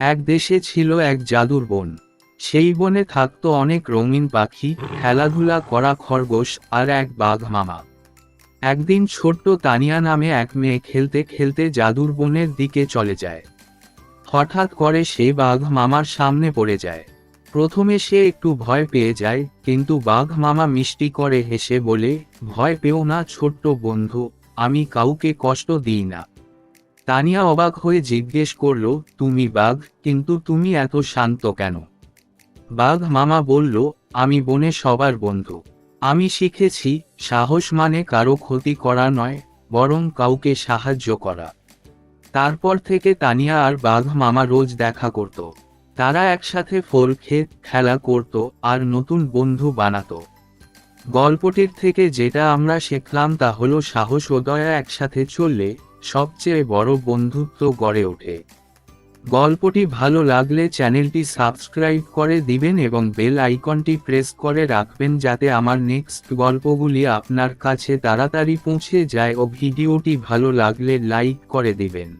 এক দেশে ছিল এক জাদুর বন। সেই বনে থাকত অনেক রঙিন পাখি, খেলাধুলা করা খরগোশ আর এক বাঘ মামা। একদিন ছোট্ট তানিয়া নামে এক মেয়ে খেলতে খেলতে জাদুর বনের দিকে চলে যায়। হঠাৎ করে সে বাঘ মামার সামনে পড়ে যায়। প্রথমে সে একটু ভয় পেয়ে যায়, কিন্তু বাঘ মামা মিষ্টি করে হেসে বলে, ভয় পেও না ছোট্ট বন্ধু, আমি কাউকে কষ্ট দিই না। তানিয়া অবাক হয়ে জিজ্ঞেস করল, তুমি বাঘ? কিন্তু তুমি এত শান্ত কেন? বাঘ মামা বলল, আমি বনে সবার বন্ধু। আমি শিখেছি, সাহস মানে কারও ক্ষতি করা নয়, বরং কাউকে সাহায্য করা। তারপর থেকে তানিয়া আর বাঘ মামা রোজ দেখা করত। তারা একসাথে ফল খেত, খেলা করত, আর নতুন বন্ধু বানাতো। গল্পটির থেকে যেটা আমরা শিখলাম তা হলো সাহস ও দয়া একসাথে চললে সবচেয়ে বড় বন্ধুত্ব গড়ে ওঠে। গল্পটি ভালো লাগলে চ্যানেলটি সাবস্ক্রাইব করে দিবেন এবং বেল আইকনটি প্রেস করে রাখবেন যাতে আমার নেক্সট গল্পগুলি আপনার কাছে তাড়াতাড়ি পৌঁছে যায় ও ভিডিওটি ভালো লাগলে লাইক করে দিবেন।